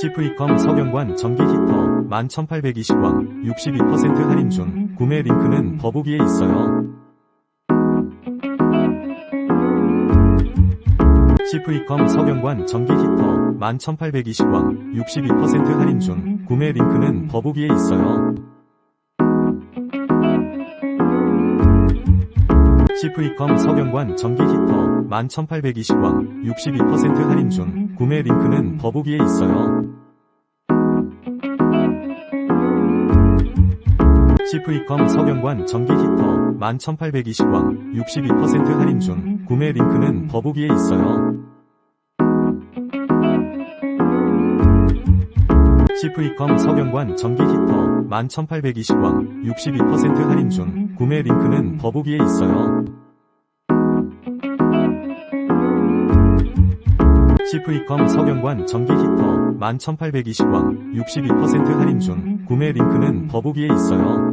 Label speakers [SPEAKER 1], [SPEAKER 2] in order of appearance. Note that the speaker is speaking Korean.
[SPEAKER 1] 시프리컴 석영관 전기 히터 11,820원 62% 할인 중 구매 링크는 더보기에 있어요. 시프리컴 석영관 전기 히터 11,820원 62% 할인 중 구매 링크는 더보기에 있어요. 시프리컴 석영관 전기 히터 11,820원 62% 할인 중 구매 링크는 더보기에 있어요. 시프리컴 석영관 전기 히터 11,820원 62% 할인 중 구매 링크는 더보기에 있어요. 시프리컴 석영관 전기 히터 11,820원 62% 할인 중 구매 링크는 더보기에 있어요. 시프리컴 석영관 전기 히터 11,820원 62% 할인 중 구매 링크는 더보기에 있어요. 시프리컴 석영관 전기 히터 11,820원 62% 할인 중 구매 링크는 더보기에 있어요. 시프리컴 석영관 전기 히터 11,820원 62% 할인 중 구매 링크는 더보기에 있어요. 시프리컴 석영관 전기 히터 11,820원 62% 할인 중 구매 링크는 더보기에 있어요.